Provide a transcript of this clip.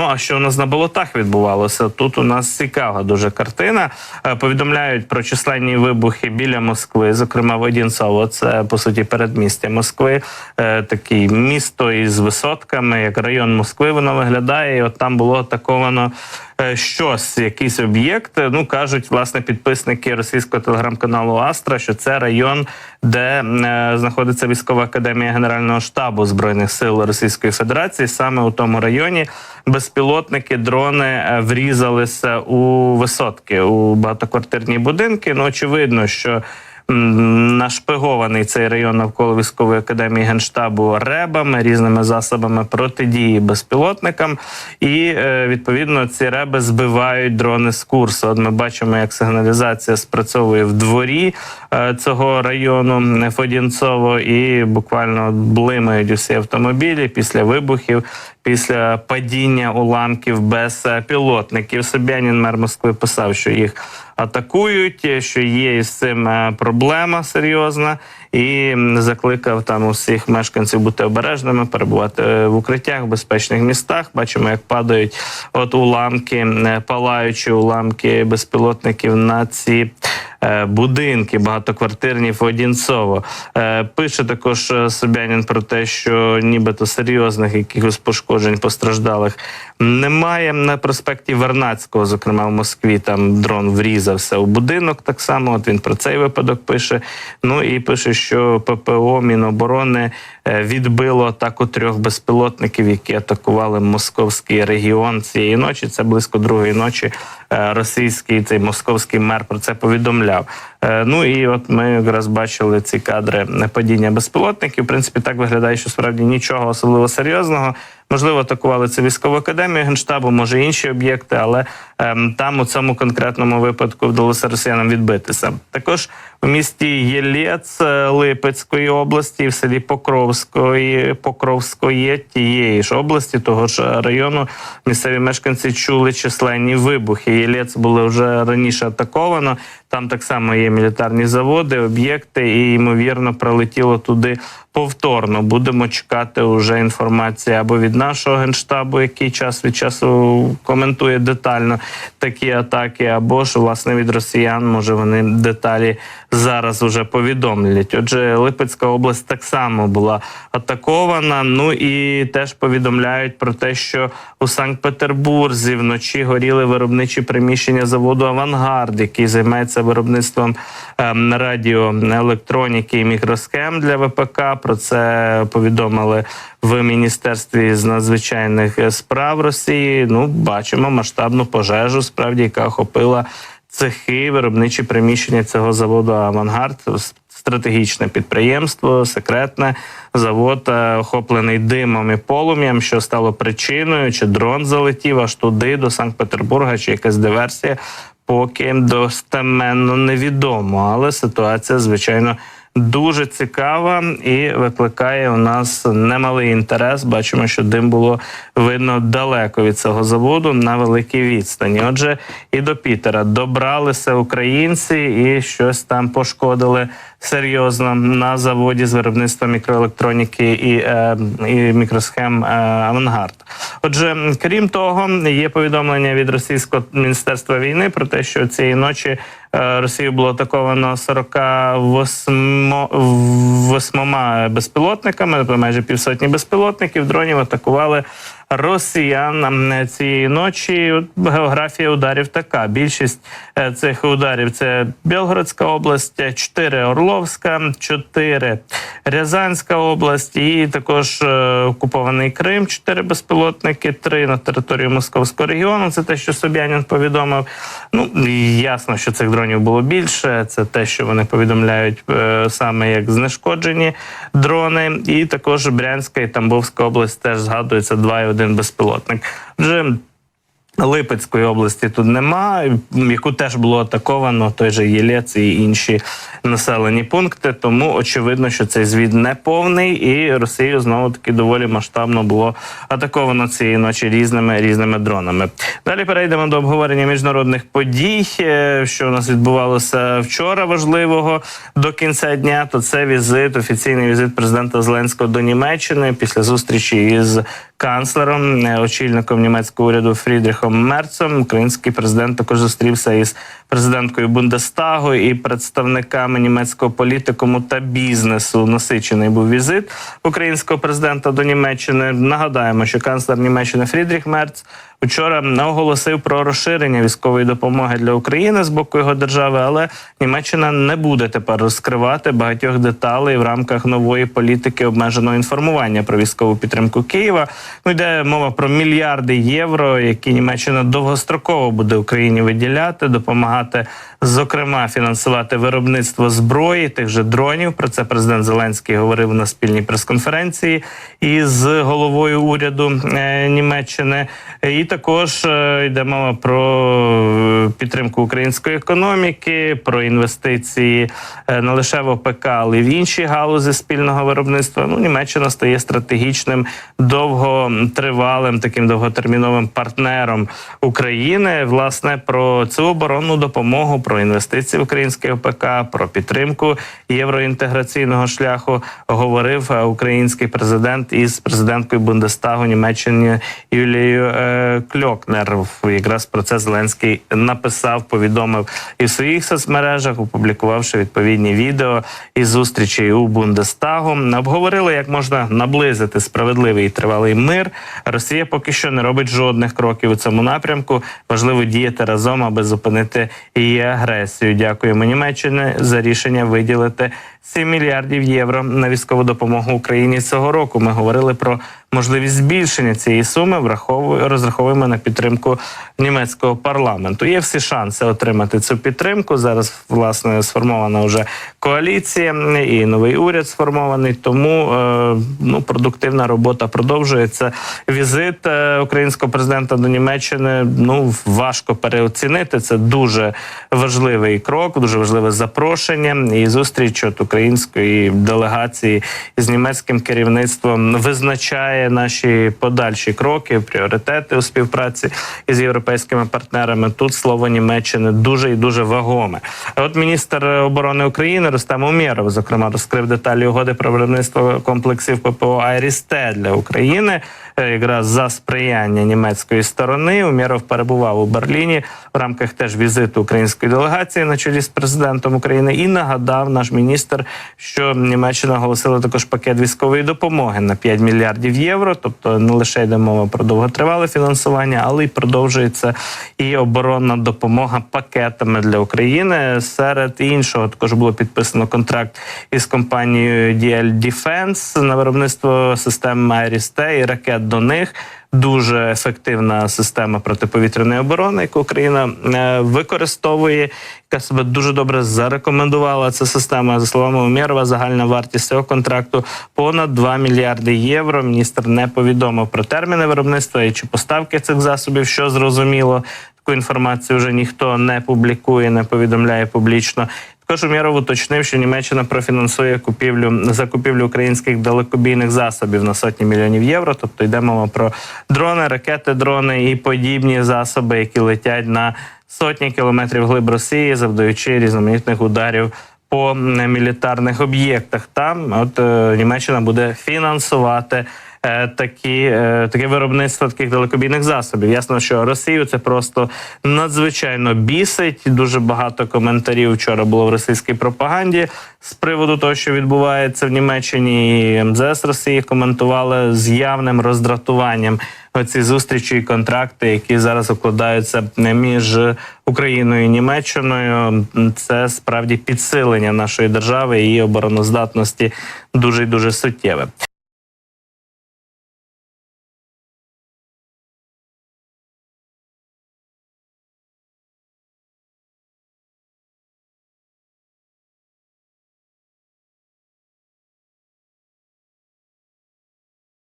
Ну а що у нас на болотах відбувалося? Тут у нас цікава дуже картина. Е, Повідомляють про численні вибухи біля Москви, зокрема в Одінцово. Це по суті передмістя Москви. Е, Таке місто із висотками, як район Москви, воно виглядає. І от там було атаковано щось, якийсь об'єкт. Ну кажуть, власне, підписники російського телеграм-каналу Астра, що це район, де е, знаходиться військова академія Генерального штабу збройних сил Російської Федерації. Саме у тому районі безпілотники, дрони е, врізалися у висотки у багатоквартирні будинки. Ну очевидно, що. Нашпигований цей район навколо військової академії генштабу ребами, різними засобами протидії безпілотникам, і е, відповідно ці реби збивають дрони з курсу. От ми бачимо, як сигналізація спрацьовує в дворі е, цього району Фодінцово, і буквально блимають усі автомобілі після вибухів. Після падіння уламків без е, пілотників Собянін мер Москви писав, що їх атакують, що є із цим е, проблема серйозна, і закликав там усіх мешканців бути обережними, перебувати е, в укриттях, в безпечних містах. Бачимо, як падають от уламки, палаючі уламки безпілотників на ці. Е, Будинки багатоквартирні в Одінцово Е, пише також е, Собянін про те, що нібито серйозних якихось пошкоджень постраждалих немає на проспекті Вернацького, зокрема в Москві. Там дрон врізався у будинок. Так само от він про цей випадок пише. Ну і пише, що ППО Міноборони відбило атаку трьох безпілотників, які атакували московський регіон цієї ночі. Це близько другої ночі. Е, Російський цей московський мер про це повідомляв. Е, Ну і от ми якраз бачили ці кадри падіння безпілотників. В принципі, так виглядає, що справді нічого особливо серйозного. Можливо, атакували це військову академію генштабу, може інші об'єкти, але ем, там у цьому конкретному випадку вдалося росіянам відбитися. Також у місті Єлєц е, Липецької області, в селі Покровської, Покровської тієї ж області, того ж району, місцеві мешканці чули численні вибухи. Єлєц було вже раніше атаковано. Там так само є мілітарні заводи, об'єкти, і ймовірно прилетіло туди повторно. Будемо чекати уже інформації або від нашого генштабу, який час від часу коментує детально такі атаки, або ж власне від росіян. Може вони деталі зараз уже повідомлять. Отже, Липецька область так само була атакована. Ну і теж повідомляють про те, що у Санкт-Петербурзі вночі горіли виробничі приміщення заводу Авангард, який займається виробництвом ем, радіоелектроніки і мікросхем для ВПК. Про це повідомили в міністерстві з надзвичайних справ Росії. Ну, бачимо масштабну пожежу, справді яка охопила цехи, виробничі приміщення цього заводу Авангард. Стратегічне підприємство, секретне завод, е, охоплений димом і полум'ям, що стало причиною, чи дрон залетів аж туди, до Санкт-Петербурга, чи якась диверсія, поки достеменно невідомо. Але ситуація, звичайно, дуже цікава і викликає у нас немалий інтерес. Бачимо, що дим було видно далеко від цього заводу на великій відстані. Отже, і до Пітера добралися українці і щось там пошкодили серйозно на заводі з виробництва мікроелектроніки і, е, і мікросхем е, Авангард. Отже, крім того, є повідомлення від російського міністерства війни про те, що цієї ночі е, Росію було атаковано 48 восьмома безпілотниками, тобто майже півсотні безпілотників. Дронів атакували росіян цієї ночі. Географія ударів така. Більшість е, цих ударів це Білгородська область, 4 Орловська, 4 Рязанська область і також е, окупований Крим, 4 безпілотники, 3 на територію Московського регіону. Це те, що Собянін повідомив. Ну ясно, що цих дронів було більше. Це те, що вони повідомляють е, саме як знешкоджені дрони. І також Брянська і Тамбовська область теж згадується 2,1 безпілотник. Вже Липецької області тут нема, яку теж було атаковано той же Єлець і інші населені пункти. Тому очевидно, що цей звіт не повний, і Росію знову таки доволі масштабно було атаковано цієї ночі різними різними дронами. Далі перейдемо до обговорення міжнародних подій, е, що у нас відбувалося вчора. Важливого до кінця дня. То це візит, офіційний візит президента Зеленського до Німеччини після зустрічі із канцлером, е, очільником німецького уряду Фрідріхом Мерцем. Український президент також зустрівся із президенткою Бундестагу і представниками німецького політикуму та бізнесу. Насичений був візит українського президента до Німеччини. Нагадаємо, що канцлер Німеччини Фрідріх Мерц вчора оголосив про розширення військової допомоги для України з боку його держави, але Німеччина не буде тепер розкривати багатьох деталей в рамках нової політики обмеженого інформування про військову підтримку Києва. Ну йде мова про мільярди євро, які Німеччина довгостроково буде Україні виділяти, допомагати, зокрема, фінансувати виробництво зброї, тих же дронів. Про це президент Зеленський говорив на спільній прес-конференції із головою уряду е, Німеччини. І також е, йде мова про е, підтримку української економіки, про інвестиції не лише в ОПК, але й в інші галузі спільного виробництва. Ну, Німеччина стає стратегічним, довготривалим, таким довготерміновим партнером України. Власне, про цю оборонну допомогу, про інвестиції в українське ОПК, про підтримку євроінтеграційного шляху говорив е, український президент із президенткою Бундестагу Німеччини Юлією е, Кльокнер. Якраз про це Зеленський написав, повідомив і в своїх соцмережах, опублікувавши відповідні відео із зустрічей у Бундестагу. Обговорили, як можна наблизити справедливий і тривалий мир. Росія поки що не робить жодних кроків у цьому напрямку. Важливо діяти разом, аби зупинити її агресію. Дякуємо Німеччині за рішення виділити 7 мільярдів євро на військову допомогу Україні цього року. Ми говорили про можливість збільшення цієї суми. Враховуємо розраховуємо на підтримку німецького парламенту. Є всі шанси отримати цю підтримку. Зараз власне сформована вже коаліція і новий уряд сформований. Тому е, ну продуктивна робота продовжується. Візит е, українського президента до Німеччини ну важко переоцінити. Це дуже важливий крок, дуже важливе запрошення і зустріч от української делегації з німецьким керівництвом визначає наші подальші кроки, пріоритети у співпраці із європейськими партнерами. Тут слово Німеччини дуже і дуже вагоме. От міністр оборони України Рустем Умєров, зокрема, розкрив деталі угоди про виробництво комплексів ППО «Айріс-Т» для України. Е, Якраз за сприяння німецької сторони Умєров перебував у Берліні в рамках теж візиту української делегації на чолі з президентом України і нагадав наш міністр, що Німеччина оголосила також пакет військової допомоги на 5 мільярдів євро. Тобто не лише йде мова про довготривале фінансування, але й продовжується і оборонна допомога пакетами для України. Серед іншого також було підписано контракт із компанією DL Defense на виробництво систем Айріс-Т і ракет до них. Дуже ефективна система протиповітряної оборони, яку Україна е, використовує, яка себе дуже добре зарекомендувала. Ця система за словами Умєрова, загальна вартість цього контракту понад 2 мільярди євро. Міністр не повідомив про терміни виробництва і чи поставки цих засобів, що зрозуміло. Таку інформацію вже ніхто не публікує, не повідомляє публічно. Також Умєров уточнив, що Німеччина профінансує купівлю закупівлю українських далекобійних засобів на сотні мільйонів євро. Тобто йде мова про дрони, ракети, дрони і подібні засоби, які летять на сотні кілометрів глиб Росії, завдаючи різноманітних ударів по мілітарних об'єктах. Там от е, Німеччина буде фінансувати. Е, Такі е, таке виробництво таких далекобійних засобів. Ясно, що Росію це просто надзвичайно бісить. Дуже багато коментарів вчора було в російській пропаганді з приводу того, що відбувається в Німеччині. І МЗС Росії коментували з явним роздратуванням оці зустрічі і контракти, які зараз укладаються між Україною і Німеччиною. Це справді підсилення нашої держави і її обороноздатності дуже дуже суттєве.